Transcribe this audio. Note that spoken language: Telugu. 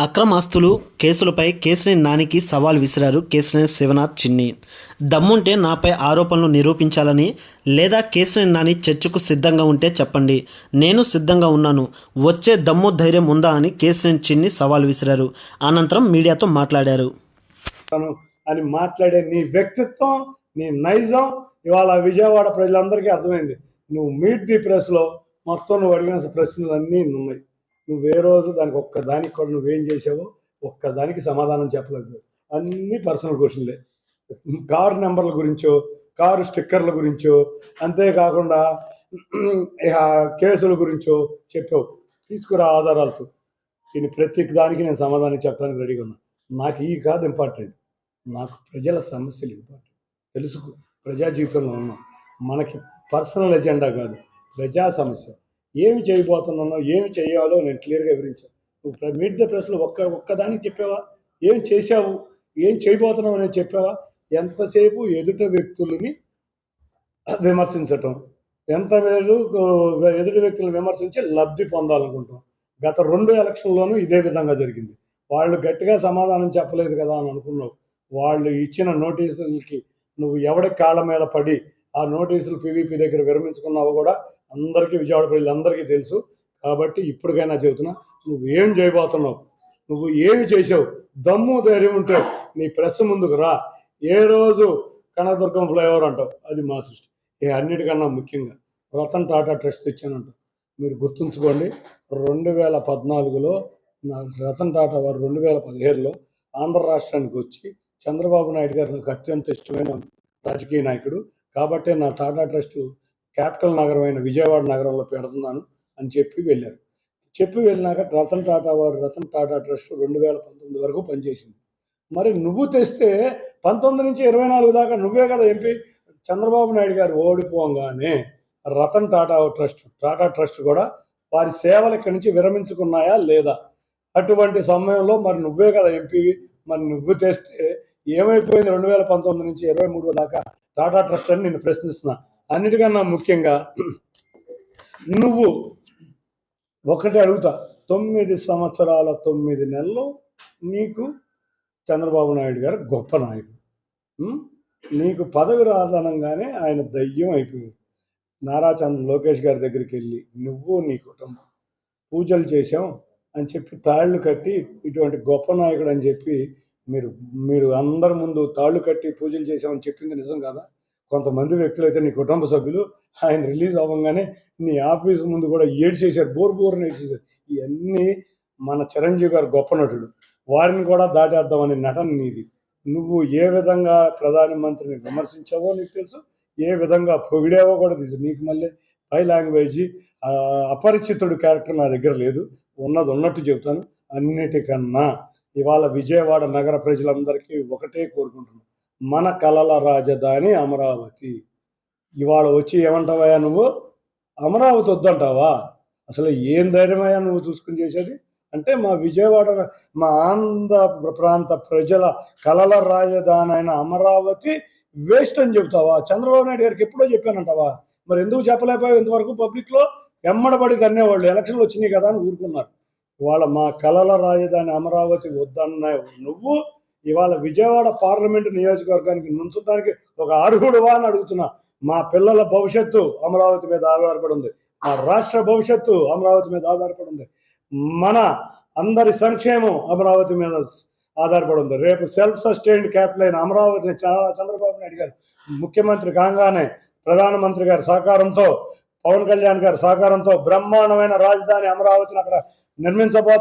అక్రమాస్తులు కేసులపై కేసినేని నానికి సవాల్ విసిరారు కేసినేని శివనాథ్ చిన్ని. దమ్ముంటే నాపై ఆరోపణలు నిరూపించాలని లేదా కేసినేని నాని చర్చకు సిద్ధంగా ఉంటే చెప్పండి. నేను సిద్ధంగా ఉన్నాను. వచ్చే దమ్ము ధైర్యం ఉందా అని కేసినేని చిన్ని సవాల్ విసిరారు. అనంతరం మీడియాతో మాట్లాడారు. తను అని మాట్లాడే నీ వ్యక్తిత్వం నీ నైజం ఇవాళ విజయవాడ ప్రజలందరికీ అర్థమైంది. నువ్వు మీట్ ది ప్రెస్లో మొత్తం నువ్వు అడిగిన ప్రశ్నలు అన్నీ ఉన్నాయి నువ్వు రోజు దానికి ఒక్కదానికి కూడా నువ్వేం చేసావో ఒక్కదానికి సమాధానం చెప్పలేదు అన్నీ పర్సనల్ క్వశ్చన్లే. కారు నెంబర్ల గురించో కారు స్టిక్కర్ల గురించో అంతేకాకుండా ఇక కేసుల గురించో చెప్పావు. తీసుకురా ఆధారాలతో. దీని ప్రతి దానికి నేను సమాధానం చెప్పడానికి రెడీగా ఉన్నా. నాకు ఈ కాదు ఇంపార్టెంట్. నాకు ప్రజల సమస్యలు ఇంపార్టెంట్. తెలుసుకో. ప్రజా జీవితంలో ఉన్నాం. మనకి పర్సనల్ ఎజెండా కాదు. ప్రజా సమస్య. ఏమి చేయబోతున్నానో ఏమి చేయాలో నేను క్లియర్గా వివరించాను. నువ్వు మీట్ ద ప్రెస్లో ఒక్క ఒక్కదానికి చెప్పావా? ఏం చేశావు? ఏం చేయబోతున్నావు అనేది చెప్పావా? ఎంతసేపు ఎదుట వ్యక్తులని విమర్శించటం ఎంత మేలు ఎదుటి వ్యక్తులను విమర్శించి లబ్ధి పొందాలనుకుంటాం. గత రెండు ఎలక్షన్లోనూ ఇదే విధంగా జరిగింది. వాళ్ళు గట్టిగా సమాధానం చెప్పలేదు కదా అని అనుకున్నావు. వాళ్ళు ఇచ్చిన నోటీసులకి నువ్వు ఎవడి కాళ్ళ మీద పడి ఆ నోటీసులు పీవీపీ దగ్గర విరమించుకున్నావో కూడా అందరికీ విజయవాడ ప్రజలందరికీ తెలుసు. కాబట్టి ఇప్పటికైనా చెబుతున్నా నువ్వు ఏం చేయబోతున్నావు? నువ్వు ఏమి చేసావు? దమ్ము ధైర్యం ఉంటే నీ ప్రెస్ ముందుకు రా. ఏ రోజు కనదుర్గం ఫ్లైఓవర్ అంటావు? అది మా సృష్టి. ఏ అన్నిటికన్నా ముఖ్యంగా రతన్ టాటా ట్రస్ట్ ఇచ్చానంటావు మీరు గుర్తుంచుకోండి రెండు వేల పద్నాలుగులో నా రతన్ టాటా వారు రెండు వేల పదిహేడులో ఆంధ్ర రాష్ట్రానికి వచ్చి చంద్రబాబు నాయుడు గారు నాకు అత్యంత ఇష్టమైన రాజకీయ నాయకుడు కాబట్టే నా టాటా ట్రస్ట్ క్యాపిటల్ నగరమైన విజయవాడ నగరంలో పెడుతున్నాను అని చెప్పి వెళ్ళారు. చెప్పి వెళ్ళినాక రతన్ టాటా వారు రతన్ టాటా ట్రస్ట్ రెండు వేల పంతొమ్మిది వరకు పనిచేసింది. మరి నువ్వు తెస్తే పంతొమ్మిది నుంచి ఇరవై నాలుగు దాకా నువ్వే కదా ఎంపీ చంద్రబాబు నాయుడు గారు ఓడిపోగానే రతన్ టాటా ట్రస్ట్ టాటా ట్రస్ట్ కూడా వారి సేవలు ఇక్కడి నుంచి విరమించుకున్నాయా లేదా? అటువంటి సమయంలో మరి నువ్వే కదా ఎంపీ మరి నువ్వు తెస్తే ఏమైపోయింది రెండు వేల పంతొమ్మిది నుంచి ఇరవై మూడు దాకా? టాటా ట్రస్ట్ అని నేను ప్రశ్నిస్తున్నా. అన్నిటికన్నా ముఖ్యంగా నువ్వు ఒకటి అడుగుతా. తొమ్మిది సంవత్సరాల తొమ్మిది నెలలు నీకు చంద్రబాబు నాయుడు గారు గొప్ప నాయకుడు. నీకు పదవి రాదనంగానే ఆయన దయ్యం అయిపోయింది నారా చంద్ర లోకేష్ గారి దగ్గరికి వెళ్ళి నువ్వు నీ కుటుంబం పూజలు చేశాం అని చెప్పి తాళ్ళు కట్టి ఇటువంటి గొప్ప నాయకుడు అని చెప్పి మీరు మీరు అందరి ముందు తాళ్ళు కట్టి పూజలు చేశామని చెప్పింది నిజం కదా? కొంతమంది వ్యక్తులు అయితే నీ కుటుంబ సభ్యులు ఆయన రిలీజ్ అవ్వగానే నీ ఆఫీస్ ముందు కూడా ఏడ్చేశారు బోర్ బోర్ని ఏడ్చేశారు. ఇవన్నీ మన చిరంజీవి గారు గొప్ప నటుడు. వారిని కూడా దాటేద్దామని నటన నీది. నువ్వు ఏ విధంగా ప్రధానమంత్రిని విమర్శించావో నీకు తెలుసు ఏ విధంగా పొగిడావో కూడా తెలుసు. నీకు మళ్ళీ పై లాంగ్వేజ్ అపరిచితుడు క్యారెక్టర్ నా దగ్గర లేదు. ఉన్నది ఉన్నట్టు చెబుతాను. అన్నిటికన్నా ఇవాళ విజయవాడ నగర ప్రజలందరికీ ఒకటే కోరుకుంటున్నాం. మన కళల రాజధాని అమరావతి. ఇవాళ వచ్చి ఏమంటావయ్యా నువ్వు? అమరావతి వద్దంటావా? అసలు ఏం ధైర్యమయ్యా నువ్వు చూసుకుని చేసేది? అంటే మా విజయవాడ మా ఆంధ్ర ప్రాంత ప్రజల కళల రాజధాని అయిన అమరావతి వేస్ట్ అని చెబుతావా? చంద్రబాబు నాయుడు గారికి ఎప్పుడో చెప్పానంటావా? మరి ఎందుకు చెప్పలేకపోయావు ఇంతవరకు పబ్లిక్లో? ఎమ్మడబడి తన్నేవాళ్ళు. ఎలక్షన్లు వచ్చినాయి కదా అని ఊరుకున్నారు. ఇవాళ మా కళల రాజధాని అమరావతి వద్దన్న నువ్వు ఇవాళ విజయవాడ పార్లమెంటు నియోజకవర్గానికి నుంచడానికి ఒక అర్హుడువా అని అడుగుతున్నా. మా పిల్లల భవిష్యత్తు అమరావతి మీద ఆధారపడి ఉంది. మా రాష్ట్ర భవిష్యత్తు అమరావతి మీద ఆధారపడి ఉంది. మన అందరి సంక్షేమం అమరావతి మీద ఆధారపడి ఉంది. రేపు సెల్ఫ్ సస్టైన్డ్ క్యాపిటల్ అయిన అమరావతిని చాలా చంద్రబాబు నాయుడు గారు ముఖ్యమంత్రి కాగానే ప్రధానమంత్రి గారి సహకారంతో పవన్ కళ్యాణ్ గారి సహకారంతో బ్రహ్మాండమైన రాజధాని అమరావతిని అక్కడ నిర్మించబోతున్నారు